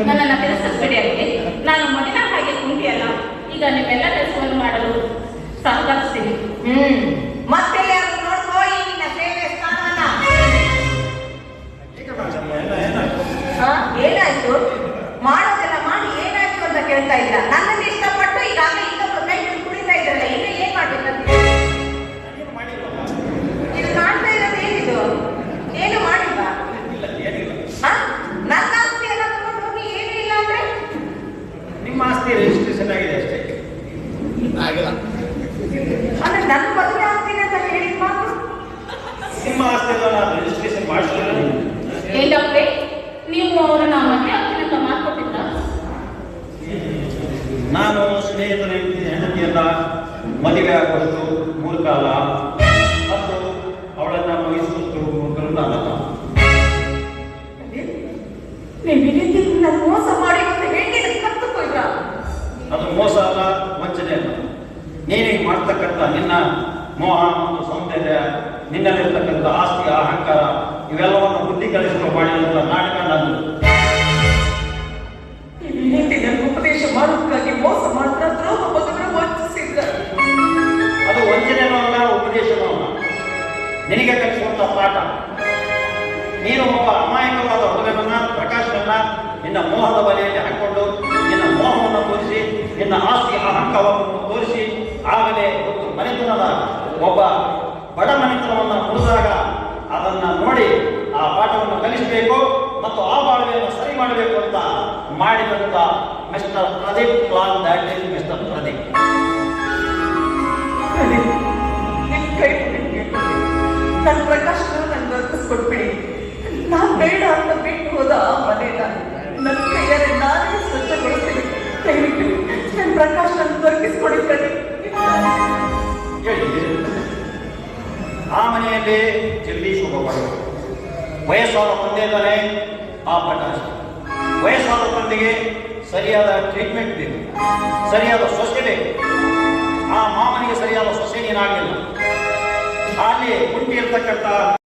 ನನ್ನನ್ನ ತಿರಸ್ಕರಿಸಬೇಡಿ ಅಲ್ಲಿ ನಾನು ಮೊದಲ ಹಾಗೆ ಕುಂಟಿಯಲ್ಲ ಈಗ ನಿಮ್ಮೆಲ್ಲ ಕೆಲಸವನ್ನು ಮಾಡಲು ಸಹಕರಿಸ್ತೀನಿ. ಹ್ಮ್. ಮತ್ತೆ ನೋಡ್ಕೋ ಈ ನಿನ್ನ ಏನಾಯ್ತು? ಮಾಡೋದೆಲ್ಲ ಮಾಡಿ ಏನಾಯ್ತು ಅಂತ ಕೇಳ್ತಾ ಇಲ್ಲ ನನ್ನ ಆಸ್ತಿ ರಿಜಿಸ್ಟ್ರೇಷನ್ ಆಗಿದೆ ಅಷ್ಟೇ. ಆಗಿಲ್ಲ. ಆದರೆ ನನ್ನ ಅಂತ ನಿಮ್ಮ ಆಸ್ತಿ ನಾನು ರಿಜಿಸ್ಟ್ರೇಷನ್ ಮಾಡಿಸಿಲ್ಲ. ಹೇಳಪ್ಪ ನೀವು ಅವರನ್ನ ನಾನು ಸ್ನೇಹಿತರ ಹೆಂಡತಿಯನ್ನ ಮದುವೆ ಆಗುವಷ್ಟು ಮೂರು ಕಾಲ ಮತ್ತು ಅವಳನ್ನ ಮಗಿಸುವಷ್ಟು ಮೂರು ಕಾಲ ನೀವು ಮೋಸ ಮಾಡಿ ಅಂತ ಹೇಗೆ ಕತ್ತು ಅದು ಮೋಸ ಅಲ್ಲ ವಂಚನೆ ಅಲ್ಲ ನೀನೀಗ ಮಾಡ್ತಕ್ಕಂಥ ನಿನ್ನ ಮೋಹ ಮತ್ತು ಸೌಂದರ್ಯ ನಿನ್ನಲ್ಲಿರ್ತಕ್ಕಂಥ ಆಸ್ತಿ ಅಹಂಕಾರ ಇವೆಲ್ಲವನ್ನು ಬುದ್ಧಿ ಕಲಿಸಲು ಮಾಡಿದಂಥ ನಾಟಕ ನಂದು. ನನ್ನ ಉಪದೇಶ ಮಾಡೋದಕ್ಕಾಗಿ ಮೋಸ ಮಾತ್ರ ದ್ರೋಹ ವಂಚಿಸಿದ್ದ ಅದು ವಂಚನೆನೂ ಅಲ್ಲ ಉಪದೇಶನೂ ಅಲ್ಲ. ನಿನಗೆ ಕಲಿಸುವಂತ ಪಾಠ. ನೀನು ಒಬ್ಬ ಅಮಾಯಕವಾದ ಹುಡುಗನನ್ನ ಪ್ರಕಾಶನನ್ನ ನಿನ್ನ ಮೋಹದ ನಿನ್ನ ಆಸ್ತಿ ಅಹಂಕವನ್ನು ತೋರಿಸಿ ಆಗಲೇ ಒಂದು ಮನೆತನದ ಒಬ್ಬ ಬಡ ಮನೆತನವನ್ನು ಮುರಿದಾಗ ಅದನ್ನು ನೋಡಿ ಆ ಪಾಠವನ್ನು ಕಲಿಸಬೇಕು ಮತ್ತು ಆ ಬಾಳ್ವೆಯನ್ನು ಸರಿ ಮಾಡಬೇಕು ಅಂತ ಮಾಡಿದಂತ mister Pradeep plan that is mister Pradeep. ವಯಸ್ಸಾದ ತಂದೆ ತಾನೆ ಆ ಪ್ರಕಾಶ ವಯಸ್ಸಾದ ತಂದೆಗೆ ಸರಿಯಾದ ಟ್ರೀಟ್ಮೆಂಟ್ ಬೇಕು. ಸರಿಯಾದ ಸೊಸೆ ಬೇಕು. ಆ ಮಾಮನಿಗೆ ಸರಿಯಾದ ಸೊಸೆ ನೀನಾಗಲಿಲ್ಲ ಅಲ್ಲಿ ಹುಟ್ಟಿ ಇರ್ತಕ್ಕಂಥ